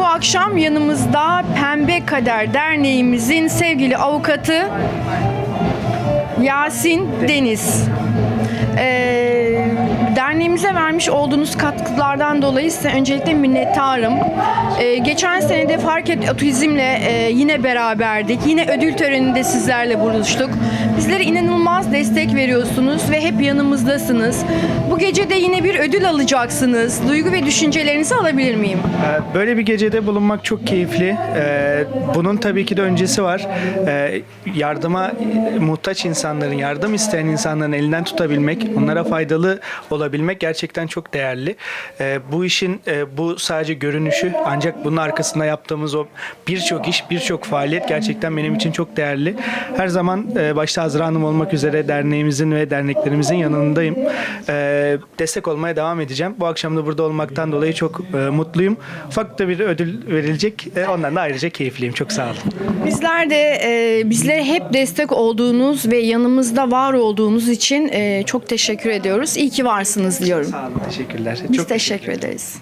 bu akşam yanımızda Pembe Kader Derneğimizin sevgili avukatı Yasin Deniz. Ee, derneğimize vermiş olduğunuz katkılardan dolayı size öncelikle minnettarım. Ee, geçen sene de Fark Et Otizm'le e, yine beraberdik. Yine ödül töreninde sizlerle buluştuk. Bizlere inanılmaz destek veriyorsunuz ve hep yanımızdasınız. Bu gece de yine bir ödül alacaksınız. Duygu ve düşüncelerinizi alabilir miyim? Ee, Böyle bir gecede bulunmak çok keyifli. Ee, Bunun tabii ki de öncesi var. Ee, Yardıma muhtaç insanların, yardım isteyen insanların elinden tutabilmek, onlara faydalı olabilmek gerçekten çok değerli. Ee, Bu işin e, bu sadece görünüşü ancak bunun arkasında yaptığımız o birçok iş, birçok faaliyet gerçekten benim için çok değerli. Her zaman e, başta Azra Hanım olmak üzere derneğimizin ve derneklerimizin yanındayım. Ee, Destek olmaya devam edeceğim. Bu akşam da burada olmaktan dolayı çok e, mutluyum. Ufak da bir ödül verilecek. E, ondan da ayrıca keyifliyim. Çok sağ olun. Bizler de e, bizlere hep destek olduğunuz ve yanımızda var olduğunuz için e, çok teşekkür ediyoruz. İyi ki varsınız diyorum. Sağ olun. Teşekkürler. Biz çok teşekkür ederiz.